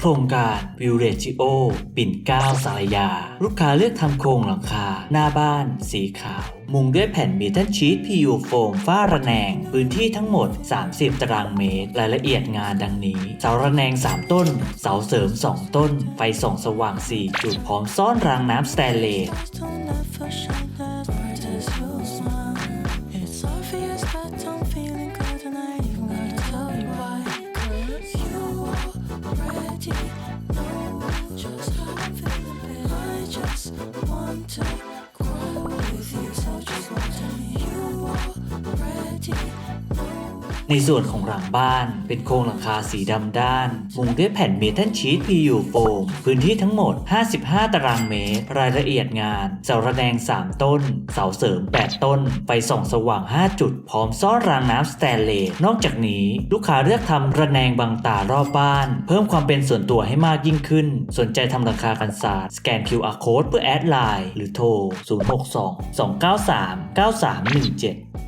โครงการวิวเรจิโอปิ่นเกล้าสารยา ลูกค้าเลือกทำโครงหลังคา หน้าบ้าน สีขาว มุงด้วยแผ่นเมทัลชีต PU โฟมฝ้าระแนง พื้นที่ทั้งหมด 30 ตารางเมตร รายละเอียดงานดังนี้ เสาระแนง 3 ต้น เสาเสริม 2 ต้น ไฟส่องสว่าง 4 จุดพร้อมซ่อนรางน้ำสแตนเลส just one time. ในส่วนของหลังบ้านเป็นโครงหลังคาสีดำด้าน มุงด้วยแผ่นเมทัลชีต PU โฟมพื้นที่ทั้งหมด 55 ตารางเมตร รายละเอียดงาน เสาระแนง 3 ต้น เสาเสริม 8 ต้น ไฟส่องสว่าง 5 จุด พร้อมซ่อนรางน้ำสแตนเลสนอกจากนี้ ลูกค้าเลือกทำระแนงบังตารอบบ้าน เพิ่มความเป็นส่วนตัวให้มากยิ่งขึ้น สนใจทำหลังคากันศาสตร์สแกน QR Code เพื่อแอดไลน์หรือโทร 062 293 9317